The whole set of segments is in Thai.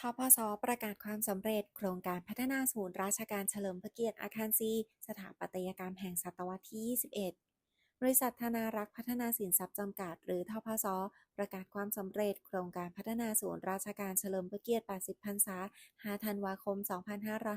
ทพสประกาศความสำเร็จ โครงการพัฒนาศูนย์ราชการเฉลิมพระเกียรติอาคารซีสถาปัตยกรรมแห่งศตวรรษที่ 21 บริษัทธนารักษ์พัฒนาสินทรัพย์จำกัด หรือทพสประกาศความสำเร็จ โครงการพัฒนาศูนย์ราชการเฉลิมพระเกียรติ 80 พรรษา 5 ธันวาคม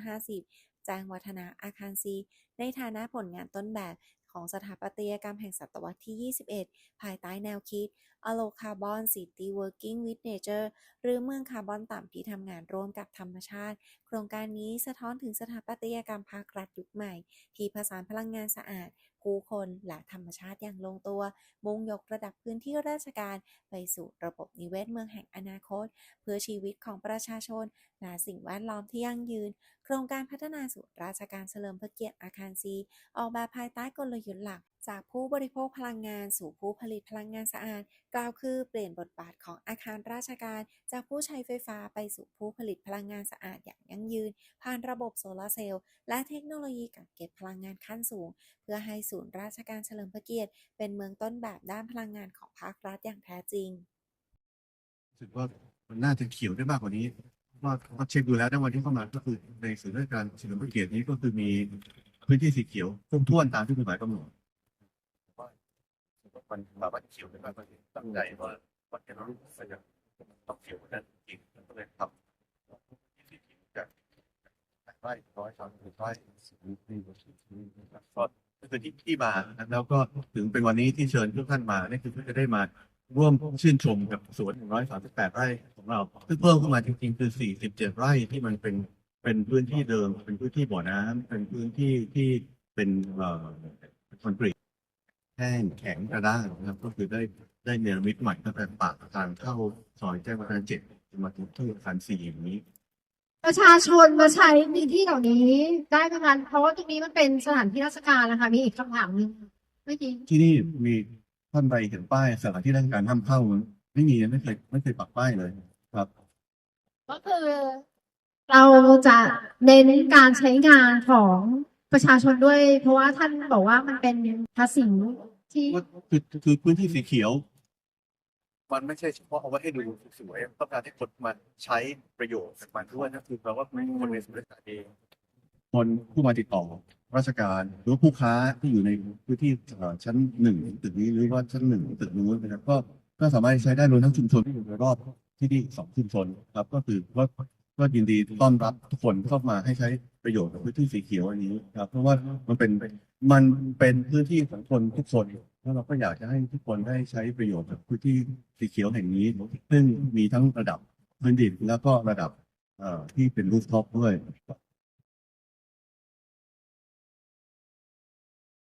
2550 แจ้งวัฒนาอาคารซีในฐานะผลงานต้นแบบ ของสถาปัตยกรรมแห่งศตวรรษที่ 21 ภายใต้แนวคิด a l o Carbon City Working with Nature หรือเมืองคาร์บอนต่ำที่ทำงานร่วมกับธรรมชาติ ครงการนี้สะท้อนถึงสถาปัตยกรรมภาครัฐยุคใหม่ ที่ผสานพลังงานสะอาด ผู้คนและธรรมชาติอย่างลงตัวมุ่งยกระดับพื้นที่ราชการ ไปสู่ระบบนิเวศเมืองแห่งอนาคต เพื่อชีวิตของประชาชน และสิ่งแวดล้อมที่ยั่งยืน โครงการพัฒนาศูนย์ราชการเฉลิมพระเกียรติอาคารซีออกแบบภายใต้กลยุทธ์หลัก จากผู้บริโภคพลังงานสู่ผู้ผลิตพลังงานสะอาด กล่าวคือเปลี่ยนบทบาทของอาคารราชการ จากผู้ใช้ไฟฟ้าไปสู่ผู้ผลิตพลังงานสะอาดอย่างยั่งยืน ผ่านระบบโซลาร์เซลล์และเทคโนโลยีกักเก็บพลังงานขั้นสูง เพื่อให้ศูนย์ราชการเฉลิมพระเกียรติ เป็นเมืองต้นแบบด้านพลังงานของภาครัฐอย่างแท้จริงรู้สึกว่ามันน่าจะเขียวได้มากกว่านี้ว่าเขาเช็คดูแล้วในวันที่เข้ามาก็คือในศูนย์ราชการเฉลิมพระเกียรตินี้ก็คือมีพื้นที่สีเขียวครบถ้วนตามที่กฎหมายกำหนด มันแบบว่าเขียวได้มากกว่านี้ตั้งใจว่าวันจะรู้สึกจะต้องเขียวกันจริงๆก็เลยทำที่สีเขียวจากไร่ร้อยสามสิบไร่ก็ก็คือที่ที่มาแล้วก็ถึงเป็นวันนี้ที่เชิญทุกท่านมานี่คือเพื่อจะได้มาร่วมชื่นชมกับสวน138 ไร่ของเราซึ่งเพิ่มขึ้นมาจริงๆ คือ 47 ไร่ที่มันเป็นเป็นพื้นที่เดิม เป็นพื้นที่บ่อน้ำเป็นพื้นที่ที่เป็นเอ่อคอนกรีต แห้งแข็งกระด้างนะครับ ก็คือได้ได้เนรมิตใหม่ตั้งแต่ปากทางเข้าซอยแจ้งวัฒนะเจ็ดจนมาถึงที่อาคารสี่อย่างนี้ ประชาชนมาใช้พื้นที่เหล่านี้ ได้ไหมคะเพราะว่าตรงนี้มันเป็นสถานที่ราชการนะคะ มีอีกคำถามหนึ่งเมื่อกี้ที่นี่มีท่านใดเห็นป้ายสถานที่ราชการห้ามเข้าไหมไม่มีไม่เคยไม่เคยปักป้ายเลยครับ ก็คือเราจะเน้นการใช้งานของประชาชนด้วย เพราะว่าท่านบอกว่ามันเป็นภาษี ที่ว่าคือคือพื้นที่สีเขียว มันไม่ใช่เฉพาะเอาไว้ให้ดูสวยๆต้องการให้คนมาใช้ประโยชน์จากมันด้วยนะคือแปลว่าคนในสุรษาเองคนผู้มาติดต่อราชการหรือว่าผู้ค้าที่อยู่ในพื้นที่เอ่อชั้นหนึ่งตึกนี้หรือว่าชั้นหนึ่งตึกนู้นนะครับก็ก็สามารถใช้ได้รวมทั้งชุมชนที่อยู่โดยรอบที่นี่สองชุมชนครับก็คือว่าก็ยินดีต้อนรับทุกคนเข้ามาให้ใช้ ประโยชน์กับพื้นที่สีเขียวอันนี้ครับเพราะว่ามันเป็นมันเป็นพื้นที่ของคนทุกคนแล้วเราก็อยากจะให้ทุกคนได้ใช้ประโยชน์จากพื้นที่สีเขียวแห่งนี้ ซึ่งมีทั้งระดับพื้นดินแล้วก็ระดับเอ่อที่เป็นรูฟท็อปด้วย